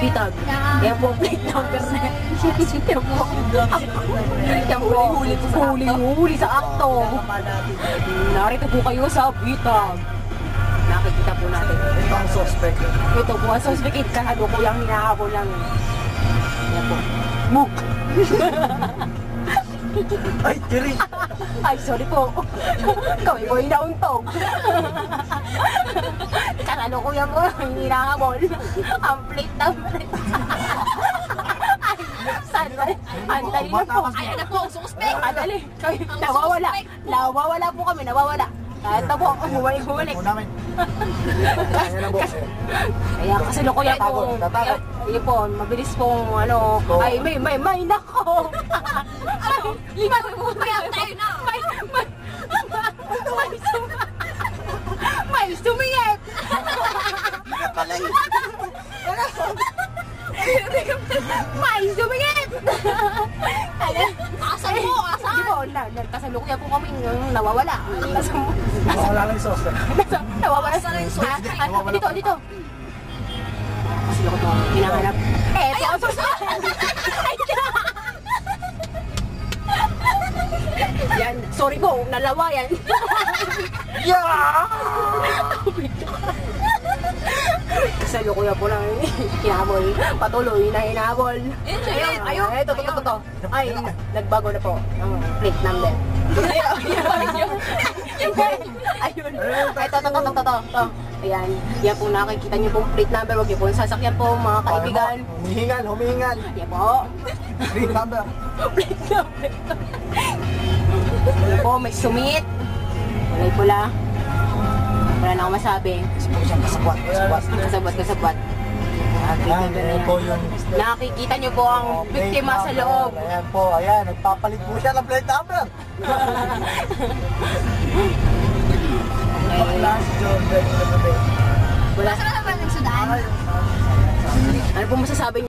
bitag. Yan po, plate number na. Yan po. Yan po, huli po sa huli, huli sa akto. Narito po kayo sa bitag. Nakikita po natin. Ito ang suspect. Ito po, ang suspect kahado ko yung hinahabol lang. Yan po. Muk! Ay, Jerry! Ay, sorry po. Kami po inauntog. Karano yan po, hindi nakahabol. Ang plate number. Ay, sandali. Andali na po. Ayan na po, ang suspect. Andali. Nawawala. Nawawala po kami, nawawala. Ito po, bumalik-bumalik. Mo. Kaya. Kaya kasi loko yan po. Yun po, mabilis pong ano, ay may, may, may, nako. ay, lima po. May tayo na. May, may, may, sum, may sumingit. may sumingit. Ay, Asan mo? Asan? Di po, na, na, kasalukuyan po kami yung nawawala. Nasa, nasa, Wala lang yung nasa, nawawala sa rin. Nawawala. Ah, Dito, dito. Kasi ako po, hinahanap. Eh, ito ang. Ay, Yan, sorry po, nalawa yan. Yeah! Sa lukuya po lang hinabol. Patuloy na hinabol. Ayun, ayun, ayun. Ay, ito, ito, ito, ito. Ay, nagbago na po ang plate number. Ayun. Ayun. Ay, ito, ito, ito, ito, ito, ito. Ayan. Yan po nakikita niyo pong plate number. Huwag niyo po sasakyan po, mga kaibigan. Humihingal, humihingal. Yan po. Green number. Plate number. Yan po, may sumit. Walay pula. Na akong masabi. Kasabwat, kasabwat. Kasabot, kasabot. Ayan, ayan po yung Nakikita niyo po ang Oh, biktima sa loob. Ayan po, ayan. Nagpapalit po siya ng plate number. Wala. Saan naman ang sudan? Ano po masasabi niyo?